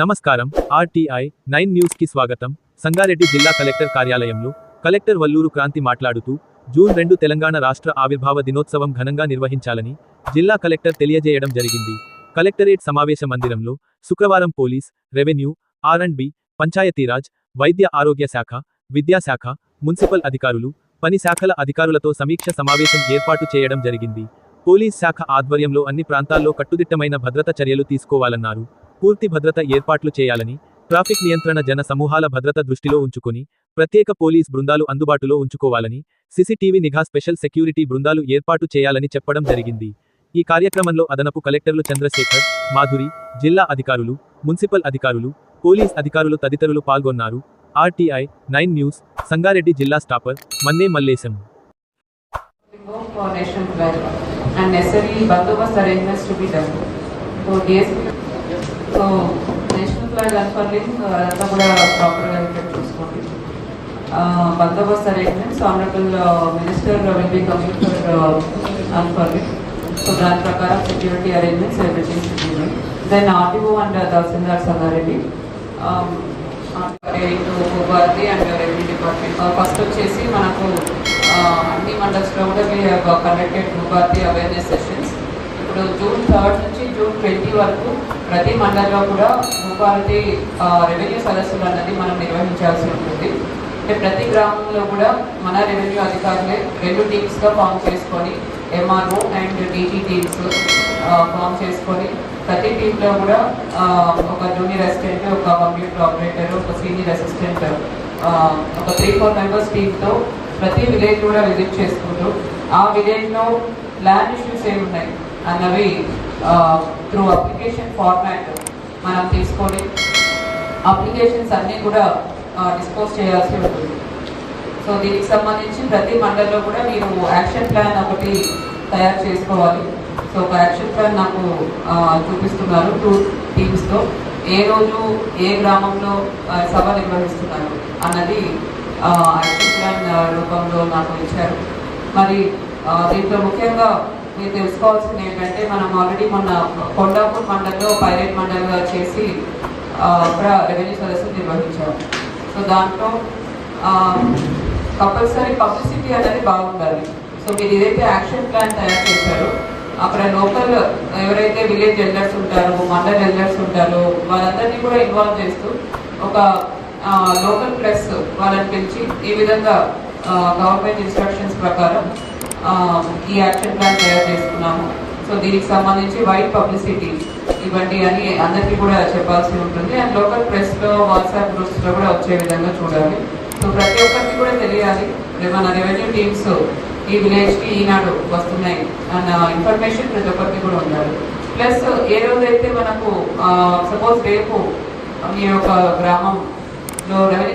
నమస్కారం. RTI nine న్యూస్కి స్వాగతం. సంగారెడ్డి జిల్లా కలెక్టర్ కార్యాలయంలో కలెక్టర్ వల్లూరు క్రాంతి మాట్లాడుతూ జూన్ రెండు తెలంగాణ రాష్ట్ర ఆవిర్భావ దినోత్సవం ఘనంగా నిర్వహించాలని జిల్లా కలెక్టర్ తెలియజేయడం జరిగింది. కలెక్టరేట్ సమావేశ మందిరంలో శుక్రవారం police revenue R and B Panchayati Raj వైద్య ఆరోగ్య శాఖ విద్యాశాఖ మున్సిపల్ అధికారులు పని శాఖల అధికారులతో సమీక్ష సమావేశం ఏర్పాటు చేయడం జరిగింది. పోలీస్ శాఖ ఆధ్వర్యంలో అన్ని ప్రాంతాల్లో కట్టుదిట్టమైన భద్రత చర్యలు తీసుకోవాలన్నారు. పూర్తి భద్రత ఏర్పాట్లు చేయాలని ట్రాఫిక్ నియంత్రణ జన సమూహాల భద్రత దృష్టిలో ఉంచుకుని ప్రత్యేక పోలీస్ బృందాలు అందుబాటులో ఉంచుకోవాలని సిసిటీవీ నిఘా స్పెషల్ సెక్యూరిటీ బృందాలు ఏర్పాటు చేయాలని చెప్పడం జరిగింది. ఈ కార్యక్రమంలో అదనపు కలెక్టర్లు చంద్రశేఖర్ మాధురి జిల్లా అధికారులు మున్సిపల్ అధికారులు పోలీస్ అధికారులు తదితరులు పాల్గొన్నారు. ఆర్టీఐ నైన్ న్యూస్ సంగారెడ్డి జిల్లా stopper Manne Mallesham. And necessary bandobast arrangements to be done. So DSP, so national flag unfurling అదంతా కూడా ప్రాపర్గా చూసుకోండి. Bandobast arrangements honourable minister will be coming for unfurling so దాని ప్రకారం security arrangements everything then RTO and tahsildar Sangareddy Bharati and revenue department first వచ్చేసి మనకు అన్ని మండల్స్లో కూడా we conducted Bhubharati awareness sessions ఇప్పుడు జూన్ థర్డ్ నుంచి జూన్ ట్వంటీ వరకు ప్రతి మండలంలో కూడా మున్సిపాలిటీ రెవెన్యూ సదస్సులు అన్నది మనం నిర్వహించాల్సి ఉంటుంది. అంటే ప్రతి గ్రామంలో కూడా మన రెవెన్యూ అధికారులే రెండు టీమ్స్గా ఫామ్ చేసుకొని MRO and DT teams form చేసుకొని ప్రతి టీంలో కూడా ఒక జూనియర్ అసిస్టెంట్ ఒక కంప్యూటర్ ఆపరేటర్ ఒక సీనియర్ అసిస్టెంట్ ఒక త్రీ ఫోర్ మెంబర్స్ టీంతో ప్రతి విలేజ్ కూడా విజిట్ చేసుకుంటూ ఆ విలేజ్లో ల్యాండ్ ఇష్యూస్ ఏమున్నాయి? అన్నవి త్రూ అప్లికేషన్ ఫార్మాట్ మనం తీసుకొని అప్లికేషన్స్ అన్నీ కూడా డిస్పోజ్ చేయాల్సి ఉంటుంది. సో దీనికి సంబంధించి ప్రతి మండల్లో కూడా మీరు యాక్షన్ ప్లాన్ ఒకటి తయారు చేసుకోవాలి. సో ఒక యాక్షన్ ప్లాన్ నాకు చూపిస్తున్నారు టూ టీమ్స్తో ఏ రోజు ఏ గ్రామంలో సభ నిర్వహిస్తున్నారు అన్నది యాక్షన్ ప్లాన్ రూపంలో నాకు ఇచ్చారు. మరి దీంట్లో ముఖ్యంగా మీరు తెలుసుకోవాల్సింది ఏంటంటే మనం ఆల్రెడీ మొన్న కొండాపూర్ మండలంలో పైరెట్ మండలిగా చేసి అక్కడ రెవెన్యూ సదస్సు నిర్వహించాము. సో దాంట్లో కంపల్సరీ పబ్లిసిటీ అనేది బాగుండాలి. సో మీరు ఏదైతే యాక్షన్ ప్లాన్ తయారు చేశారో అక్కడ లోకల్ ఎవరైతే విలేజ్ ఎల్డర్స్ ఉంటారో మండల్ ఎల్డర్స్ ఉంటారో వాళ్ళందరినీ కూడా ఇన్వాల్వ్ చేస్తూ ఒక లోకల్ ప్రెస్ వాళ్ళని పిలిచి ఈ విధంగా గవర్నమెంట్ ఇన్స్ట్రక్షన్స్ ప్రకారం ఈ యాక్షన్ ప్లాన్ తయారు చేసుకున్నాము. సో దీనికి సంబంధించి వైడ్ పబ్లిసిటీ ఇవ్వండి అని అందరికీ కూడా చెప్పాల్సి ఉంటుంది. అండ్ లోకల్ ప్రెస్లో వాట్సాప్ గ్రూప్స్లో కూడా వచ్చే విధంగా చూడాలి. సో ప్రతి ఒక్కరికి కూడా తెలియాలి. మన రెవెన్యూ టీమ్స్ ఈ విలేజ్కి ఈనాడు వస్తున్నాయి అన్న ఇన్ఫర్మేషన్ ప్రతి ఒక్కరికి కూడా ఉండాలి. ప్లస్ ఏ రోజైతే మనకు సపోజ్ రేపు మీ యొక్క గ్రామంలో రెవెన్యూ